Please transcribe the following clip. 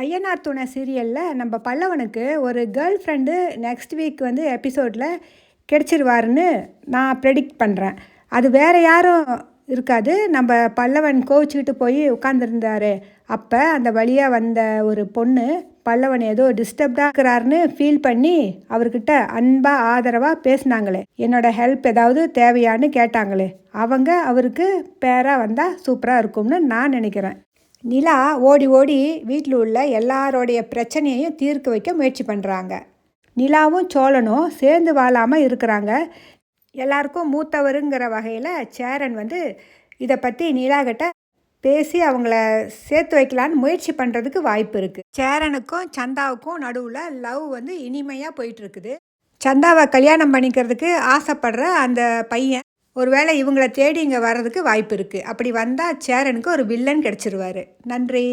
ஐயனார் துணை சீரியலில் நம்ம பல்லவனுக்கு ஒரு கேர்ள் ஃப்ரெண்டு நெக்ஸ்ட் வீக் வந்து எபிசோடில் கிடச்சிருவாருன்னு நான் ப்ரெடிக்ட் பண்ணுறேன் அது வேறு யாரும் இருக்காது. நம்ம பல்லவன் கோவிச்சுக்கிட்டு போய் உட்காந்துருந்தார் அப்போ அந்த வழியாக வந்த ஒரு பொண்ணு பல்லவன் ஏதோ டிஸ்டர்ப்டாக இருக்கிறாருன்னு ஃபீல் பண்ணி அவர்கிட்ட அன்பாக ஆதரவாக பேசினாங்களே. என்னோட ஹெல்ப் ஏதாவது தேவையான்னு கேட்டாங்களே. அவங்க அவருக்கு பேராக வந்தால் சூப்பராக இருக்கும்னு நான் நினைக்கிறேன். நிலா ஓடி ஓடி வீட்டில் உள்ள எல்லாரோடைய பிரச்சனையையும் தீர்க்க வைக்க முயற்சி பண்ணுறாங்க நிலாவும் சோழனும் சேர்ந்து வாழாமல் இருக்கிறாங்க. எல்லாருக்கும் மூத்தவருங்கிற வகையில் சேரன் வந்து இதை பற்றி நிலா கிட்ட பேசி அவங்கள சேர்த்து வைக்கலான்னு முயற்சி பண்ணுறதுக்கு வாய்ப்பு இருக்குது சேரனுக்கும் சந்தாவுக்கும் நடுவில் லவ் வந்து இனிமையாக போயிட்டுருக்குது சந்தாவை கல்யாணம் பண்ணிக்கிறதுக்கு ஆசைப்படுற அந்த பையன் ஒருவேளை இவங்கள தேடி இங்கே வர்றதுக்கு வாய்ப்பு இருக்குது அப்படி வந்தால் சேரனுக்கு ஒரு வில்லன் கிடச்சிருவாரு. நன்றி.